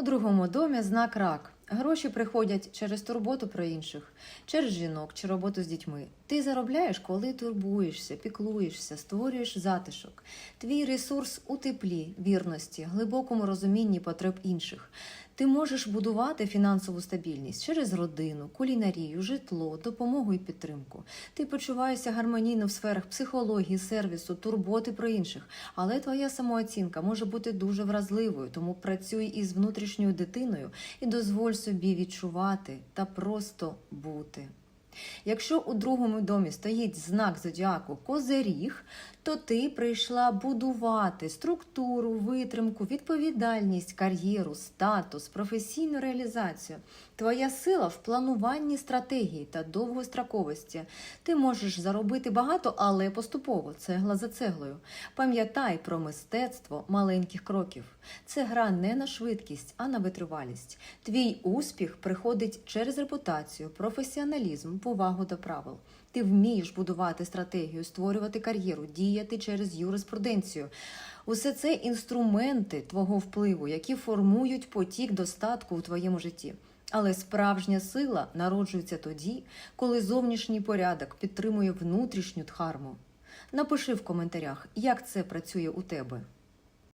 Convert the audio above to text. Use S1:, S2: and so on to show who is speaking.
S1: У другому домі знак рак. Гроші приходять через турботу про інших, через жінок чи роботу з дітьми. Ти заробляєш, коли турбуєшся, піклуєшся, створюєш затишок. Твій ресурс у теплі, вірності, глибокому розумінні потреб інших. Ти можеш будувати фінансову стабільність через родину, кулінарію, житло, допомогу і підтримку. Ти почуваєшся гармонійно в сферах психології, сервісу, турботи про інших. Але твоя самооцінка може бути дуже вразливою, тому працюй із внутрішньою дитиною і дозволь собі відчувати та просто бути. Якщо у другому домі стоїть знак зодіаку Козиріг, то ти прийшла будувати структуру, витримку, відповідальність, кар'єру, статус, професійну реалізацію. Твоя сила в плануванні стратегії та довгостроковості. Ти можеш заробити багато, але поступово, цегла за цеглою. Пам'ятай про мистецтво маленьких кроків. Це гра не на швидкість, а на витривалість. Твій успіх приходить через репутацію, професіоналізм, повагу до правил. Ти вмієш будувати стратегію, створювати кар'єру, діяти через юриспруденцію. Усе це інструменти твого впливу, які формують потік достатку у твоєму житті. Але справжня сила народжується тоді, коли зовнішній порядок підтримує внутрішню дхарму. Напиши в коментарях, як це працює у тебе.